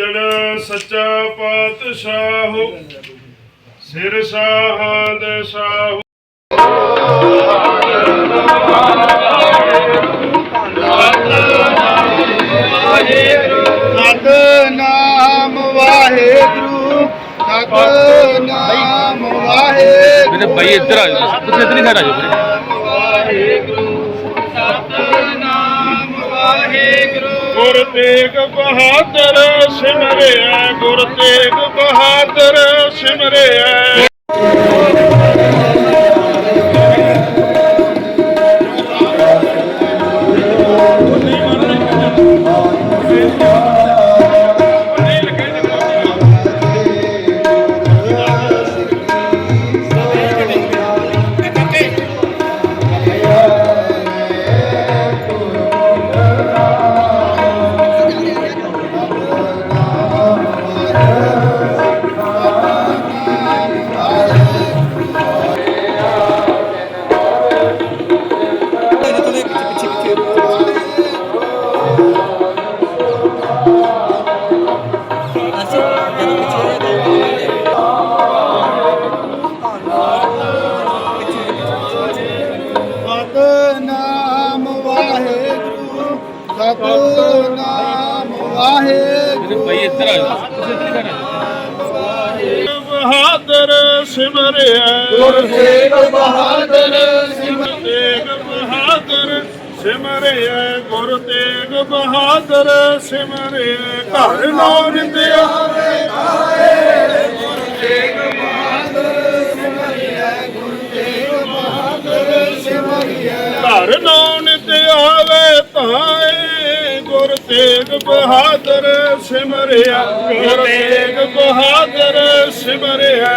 ਸੱਜਣ ਸੱਚਾ ਪਾਤਸ਼ਾਹ ਸਿਰ ਸਾਹਦ ਸਾਹੂ ਸਤਨਾਮ ਵਾਹਿਗੁਰੂ ਸਤਨਾਮ ਵਾਹਿਗੁਰੂ। ਵੀਰੇ ਬਾਈ ਇੱਧਰ ਆ ਜਾਓ। ਤੁਸੀਂ ਇੱਧਰ ਹੀ ਆ ਜਾਓ ਗੁਰ ਤੇਗ ਬਹਾਦਰ ਸਿਮਰਿਆ ਗੁਰ ਤੇਗ ਬਹਾਦਰ ਸਿਮਰਿਆ। ਸਤਨਾਮ ਵਾਹਿਗੁਰੂ ਵੀਰੇ ਬਾਈ ਇੱਧਰ ਆ ਜਾਓ ਤੁਸੀਂ ਇੱਧਰ ਹੀ ਸਾਈਡ ਆ ਜਾਓ ਬਹਾਦਰ ਸਿਮਰਿਆ। ਗੁਰ ਤੇਗ ਬਹਾਦਰ ਤੇਗ ਬਹਾਦਰ ਸਿਮਰਿਆ। ਗੁਰ ਤੇਗ ਬਹਾਦਰ ਸਿਮਰਿਆ। ਘਰ ਨਾਮ ਤੇ ਆਵੇ ਬਹਾਦਰ ਸਿਮਰਿਆ ਗੁਰ ਤੇਗ ਬਹਾਦਰ ਸਿਮਰਿਆ।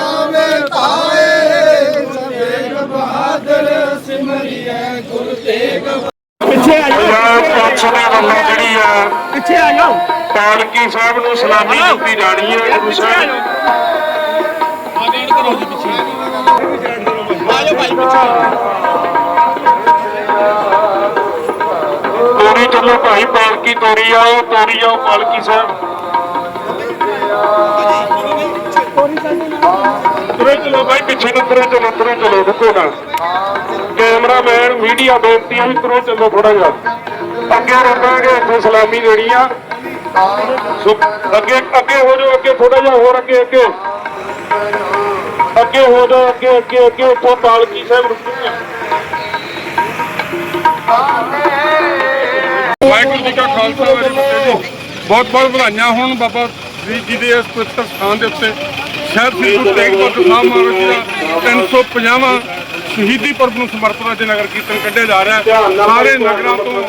ਆਵੇ ਤਾਏ ਗੁਰ ਤੇਗ ਬਹਾਦਰ ਸਿਮਰਿਐ ਗੁਰ ਤੇਗ ਪੰਜਾਬ ਪੰਥ ਦੇ ਵੱਲੋਂ ਜਿਹੜੀ ਆ ਪਿੱਛੇ ਆ ਜਾਓ। ਪਾਲਕੀ ਸਾਹਿਬ ਨੂੰ ਸਲਾਮੀ ਦਿੱਤੀ ਜਾਣੀ ਹੈ ਗੁਰੂ ਸਾਹਿਬ ਤੋਰੀ ਚੱਲੋ ਭਾਈ ਪਾਲਕੀ ਤੋਰੀ ਆਓ ਤੋਰੀ ਆਓ ਪਾਲਕੀ ਸਾਹਿਬ ਤੁਰੇ ਚਲੋ ਭਾਈ ਪਿੱਛੇ ਨੂੰ ਤੁਰੇ ਚਲੋ ਤੁਰੇ ਚਲੋ ਰੁਕੋ ਨਾ ਕੈਮਰਾਮੈਨ ਮੀਡੀਆ ਬੇਨਤੀ ਹੈ ਵੀ ਤੁਰੇ ਚਲੋ ਥੋੜਾ ਜਿਹਾ ਅੱਗੇ ਰੁਕਾਂਗੇ ਇੱਥੇ ਸਲਾਮੀ ਦੇਣੀ ਆ ਸੋ ਅੱਗੇ ਅੱਗੇ ਹੋ ਜਾਓ ਅੱਗੇ ਥੋੜਾ ਜਿਹਾ ਹੋਰ ਅੱਗੇ ਅੱਗੇ ਅੱਗੇ ਹੋ ਜਾਓ ਅੱਗੇ ਅੱਗੇ ਅੱਗੇ ਉੱਥੋਂ ਪਾਲਕੀ ਸਾਹਿਬ ਰੁਕੂਗੇ ਵਾਹਿਗੁਰੂ ਜੀ ਕਾ ਖਾਲਸਾ, ਵਾਹਿਗੁਰੂ ਜੀ ਬਹੁਤ ਬਹੁਤ ਵਧਾਈਆਂ ਹੋਣ ਬਾਬਾ ਫਰੀਦ ਜੀ ਦੇ ਇਸ ਪਵਿੱਤਰ ਸਥਾਨ ਦੇ ਉੱਤੇ। ਸ਼ਹਿਰ ਸ੍ਰੀ ਗੁਰੂ ਤੇਗ ਬਹਾਦਰ ਸਾਹਿਬ ਮਹਾਰਾਜ ਜੀ ਦਾ 350ਵਾਂ ਸ਼ਹੀਦੀ ਪਰਬ ਨੂੰ ਸਮਰਪਿਤ ਅੱਜ ਨਗਰ ਕੀਰਤਨ ਕੱਢਿਆ ਜਾ ਰਿਹਾ ਹੈ। ਸਾਰੇ ਨਗਰਾਂ ਤੋਂ,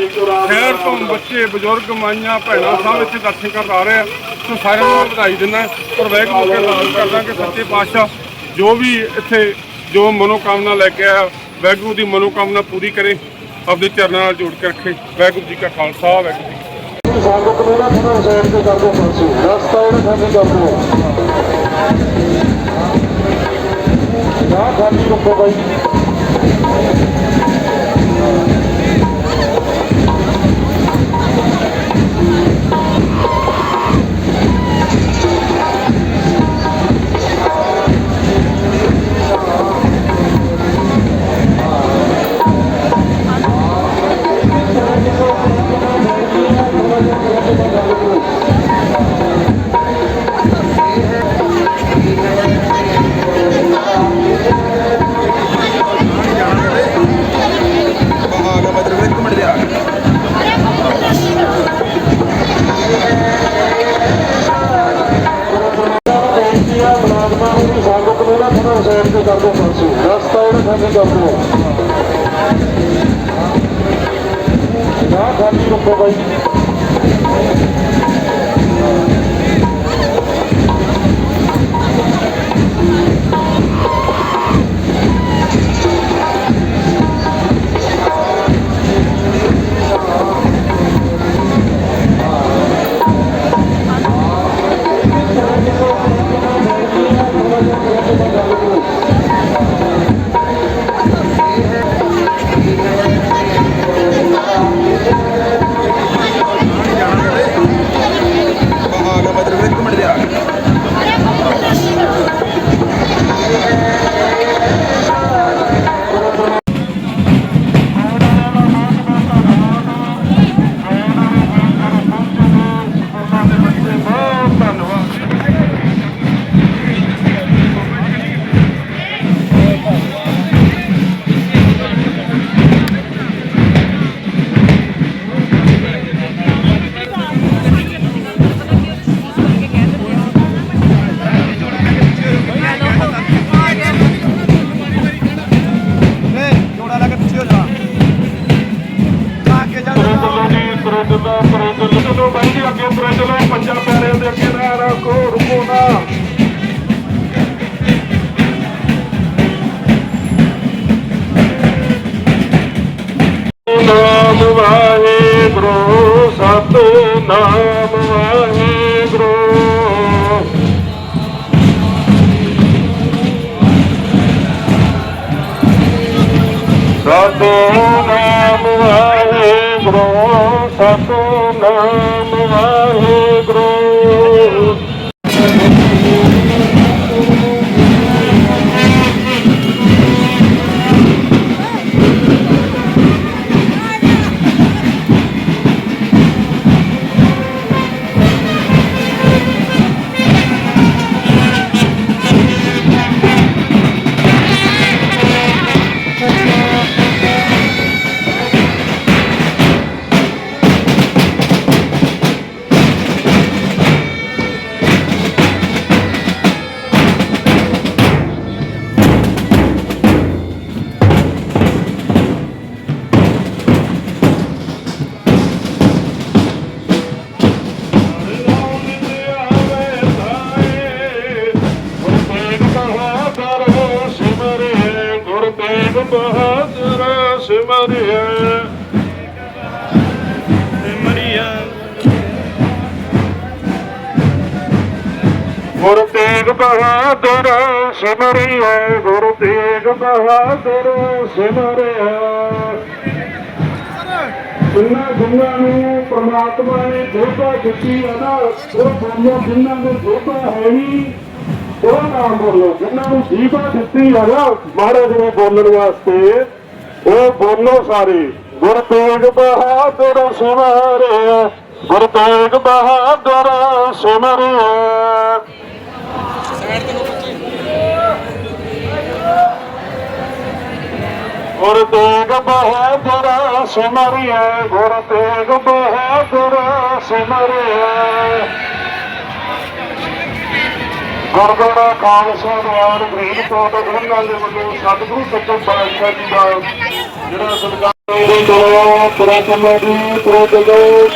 ਸ਼ਹਿਰ ਤੋਂ ਬੱਚੇ, ਬਜ਼ੁਰਗ, ਮਾਈਆਂ, ਭੈਣਾਂ ਸਭ ਇੱਥੇ ਦਰਸ਼ਨ ਕਰਨ ਆ ਰਹੇ ਆ। ਸੋ ਸਾਰਿਆਂ ਨੂੰ ਵਧਾਈ ਦਿੰਦਾ ਔਰ ਵਾਹਿਗੁਰੂ ਅੱਗੇ ਅਰਦਾਸ ਕਰਦਾ ਕਿ ਸੱਚੇ ਪਾਤਸ਼ਾਹ ਜੋ ਵੀ ਇੱਥੇ ਜੋ ਮਨੋਕਾਮਨਾ ਲੈ ਕੇ ਆਇਆ, ਵਾਹਿਗੁਰੂ ਦੀ ਮਨੋਕਾਮਨਾ ਪੂਰੀ ਕਰੇ। ਆਪਦੇ ਚਰਨਾਂ ਨਾਲ ਜੋੜ ਕੇ ਰੱਖੇ ਵਾਹਿਗੁਰੂ ਜੀ ਕਾ ਖਾਲਸਾ, ਵਾਹਿਗੁਰੂ ਜੀ ਕੀ ਫਤਿਹ। ਸੰਗਤ ਨੂੰ ਨਾ ਥੋੜਾ ਸਾਈਡ ਤੇ ਕਰ ਦਿਓ ਫਾਂਸੀ ਰਸਤਾ ਇਹਨੂੰ ਖਾਲੀ ਕਰ ਦਿਓ ਨਾ ਖਾਲੀ ਰੱਖੋ ਬਾਈ ਥੋੜਾ ਸਾਈਡ ਤੇ ਕਰ ਦਿਓ ਫਾਂਸੀ ਰਸਤਾ ਇਹਨੂੰ ਖਾਲੀ ਕਰ ਦਿਓ ਨਾ ਖਾਲੀ ਰੱਖੋ ਬਾਈ ਸਤਨਾਮ ਵਾਹਿਗੁਰੂ ਸਤਨਾਮ ਵਾਹਿਗੁਰੂ ਸਤਨਾਮ ਵਾਹਿਗੁਰੂ ਗੁਰ ਤੇਗ ਬਹਾਦਰ ਸਿਮਰਿਆ ਸਿਮਰਿਆ ਗੁਰ ਤੇਗ ਬਹਾਦਰ ਸਿਮਰਿਆ ਗੁਰ ਤੇਗ ਬਹਾਦਰ ਸਿਮਰਿਆ ਜਿਨ੍ਹਾਂ ਜਿਨ੍ਹਾਂ ਨੂੰ ਪ੍ਰਮਾਤਮਾ ਨੇ ਜੋਤਾ ਦਿੱਤੀ ਹੈ ਨਾ ਉਹ ਬੋਲੋ ਜਿਨ੍ਹਾਂ ਨੂੰ ਜੋਤਾ ਹੈ ਨਹੀਂ ਉਹ ਨਾਮ ਬੋਲੋ ਜਿਨ੍ਹਾਂ ਨੂੰ ਜੀਵਾ ਦਿੱਤੀ ਹੈ ਨਾ ਮਹਾਰਾਜ ਨੇ ਬੋਲਣ ਵਾਸਤੇ ਉਹ ਬੋਲੋ ਸਾਰੇ ਗੁਰ ਤੇਗ ਬਹਾਦਰ ਸਿਮਰਿਆ ਗੁਰ ਤੇਗ ਬਹਾਦਰ ਸਿਮਰਿਆ ਗੁਰ ਤੇਗ ਬਹਾਦਰ ਸਿਮਰਿਆ ਗੁਰ ਤੇਗ ਬਹਾਦਰ ਸਿਮਰਿਆ ਗੁਰਦੁਆਰਾ ਖਾਲਸਾ ਦਵਾਰ ਗ੍ਰੀਨ ਕੋਟ ਦੇ ਵੱਲੋਂ ਸਤਿਗੁਰੂ ਸੱਚੇ ਪਾਤਸ਼ਾਹ ਜੀ ਦਾ ਜਿਹੜਾ ਸਤਿਕਾਰ ਦੇ ਤੋਂ ਪ੍ਰਤਮਾ ਦੀ ਪ੍ਰਤਗੋ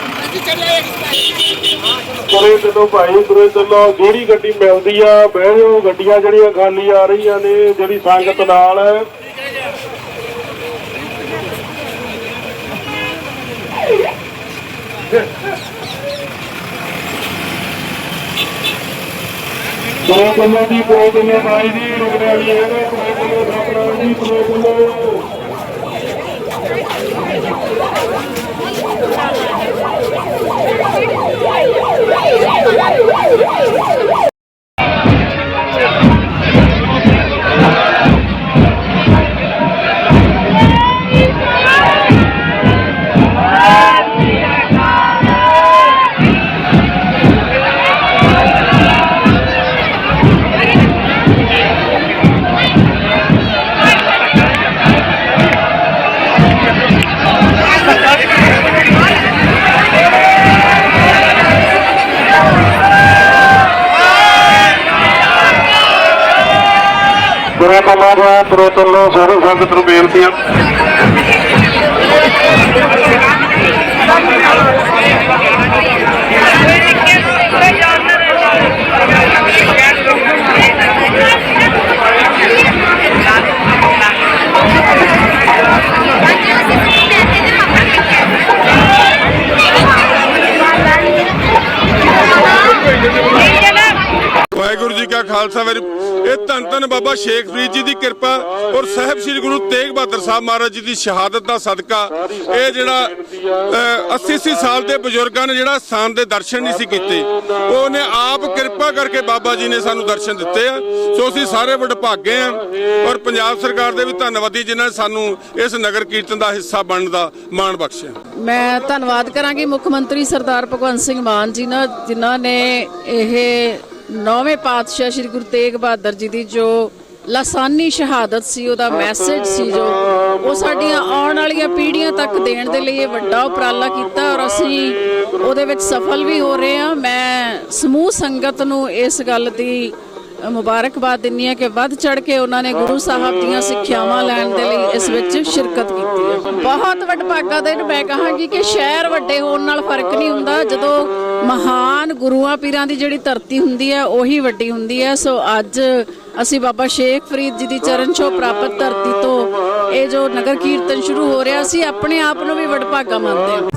ਕਰੇ ਜਦੋਂ ਭਾਈ ਕਰੇ ਜਦੋਂ ਜਿਹੜੀ ਗੱਡੀ ਮਿਲਦੀ ਆ, ਬਹਿ ਗੱਡੀਆਂ ਜਿਹੜੀਆਂ ਖਾਲੀ ਆ ਰਹੀਆਂ ਨੇ, ਜਿਹੜੀ ਸੰਗਤ ਨਾਲ ਹੈ। ਦੋ ਕਿਲੋ ਦੀ ਦੋ ਕਿਲੋ ਬਾਈ ਦੀ ਰੁਕਣੇ ਵਾਲੀ ਹੈ ਦੋ ਕਿਲੋ ਸਾਪੜਾ ਦੀ ਦੋ ਕਿਲੋ ਕਮਾਰਾ ਪ੍ਰੋਤਲੋ ਸਾਰੇ ਸੰਗਤ ਨੂੰ ਬੇਨਤੀਆਂ ਵਾਹਿਗੁਰੂ ਜੀ ਕਾ ਖਾਲਸਾ ਵਾਹਿਗੁਰੂ ਧੰਨ ਧੰਨ ਬਾਬਾ ਸ਼ੇਖ ਫਰੀਦ ਜੀ ਦੀ ਕਿਰਪਾ ਔਰ ਸਾਹਿਬ ਸ੍ਰੀ ਗੁਰੂ ਤੇਗ ਬਹਾਦਰ ਸਾਹਿਬ ਮਹਾਰਾਜ ਜੀ ਦੀ ਸ਼ਹਾਦਤ ਦਾ ਸਦਕਾ। ਇਹ ਜਿਹੜਾ 80 ਸਾਲ ਦੇ ਬਜ਼ੁਰਗਾਂ ਨੇ ਜਿਹੜਾ ਸਥਾਨ ਦੇ ਦਰਸ਼ਨ ਨਹੀਂ ਸੀ ਕੀਤੇ। ਉਹਨੇ ਆਪ ਕਿਰਪਾ ਕਰਕੇ ਬਾਬਾ ਜੀ ਨੇ ਸਾਨੂੰ ਦਰਸ਼ਨ ਦਿੱਤੇ ਆ। ਸੋ ਅਸੀਂ ਸਾਰੇ ਵਡਭਾਗੇ ਆ ਔਰ ਪੰਜਾਬ ਸਰਕਾਰ ਦੇ ਵੀ ਧੰਨਵਾਦੀ ਜਿਨ੍ਹਾਂ ਨੇ ਸਾਨੂੰ ਇਸ ਨਗਰ ਕੀਰਤਨ ਦਾ ਹਿੱਸਾ ਬਣਨ ਦਾ ਮਾਣ ਬਖਸ਼ਿਆ। ਮੈਂ ਧੰਨਵਾਦ ਕਰਾਂਗੀ ਮੁੱਖ ਮੰਤਰੀ ਸਰਦਾਰ ਭਗਵੰਤ ਸਿੰਘ ਮਾਨ ਜੀ ਨਾਲ, ਜਿਨ੍ਹਾਂ ਨੇ ਇਹ ਨੌਵੇਂ ਪਾਤਸ਼ਾਹ ਸ੍ਰੀ ਗੁਰੂ ਤੇਗ ਬਹਾਦਰ ਜੀ ਦੀ ਜੋ ਲਾਸਾਨੀ ਸ਼ਹਾਦਤ ਸੀ, ਉਹਦਾ ਮੈਸੇਜ ਸੀ ਜੋ, ਉਹ ਸਾਡੀਆਂ ਆਉਣ ਵਾਲੀਆਂ ਪੀੜ੍ਹੀਆਂ ਤੱਕ ਦੇਣ ਦੇ ਲਈ ਇਹ ਵੱਡਾ ਉਪਰਾਲਾ ਕੀਤਾ ਔਰ ਅਸੀਂ ਉਹਦੇ ਵਿੱਚ ਸਫਲ ਵੀ ਹੋ ਰਹੇ ਹਾਂ। ਮੈਂ ਸਮੂਹ ਸੰਗਤ ਨੂੰ ਇਸ ਗੱਲ ਦੀ ਮੁਬਾਰਕਬਾਦ ਦਿੰਨੀ ਹੈ ਕਿ ਵੱਧ ਚੜ ਕੇ ਉਹਨਾਂ ਨੇ ਗੁਰੂ ਸਾਹਿਬ ਦੀਆਂ ਸਿੱਖਿਆਵਾਂ ਲੈਣ ਦੇ ਲਈ ਇਸ ਵਿੱਚ ਸ਼ਿਰਕਤ ਕੀਤੀ ਹੈ। ਬਹੁਤ ਵਡਭਾਗਾ ਦਿਨ ਮੈਂ ਕਹਾਂਗੀ ਕਿ ਸ਼ਹਿਰ ਵੱਡੇ ਹੋਣ ਨਾਲ ਫ਼ਰਕ ਨਹੀਂ ਹੁੰਦਾ। ਜਦੋਂ ਮਹਾਨ ਗੁਰੂਆਂ ਪੀਰਾਂ ਦੀ ਜਿਹੜੀ ਧਰਤੀ ਹੁੰਦੀ ਹੈ, ਉਹੀ ਵੱਡੀ ਹੁੰਦੀ ਹੈ। ਸੋ ਅੱਜ ਅਸੀਂ ਬਾਬਾ ਸ਼ੇਖ ਫਰੀਦ ਜੀ ਦੀ ਚਰਨ ਛੋਹ ਪ੍ਰਾਪਤ ਧਰਤੀ ਤੋਂ ਇਹ ਜੋ ਨਗਰ ਕੀਰਤਨ ਸ਼ੁਰੂ ਹੋ ਰਿਹਾ ਸੀ ਆਪਣੇ ਆਪ ਨੂੰ ਵੀ ਵਡਭਾਗਾ ਮੰਨਦੇ ਹਾਂ।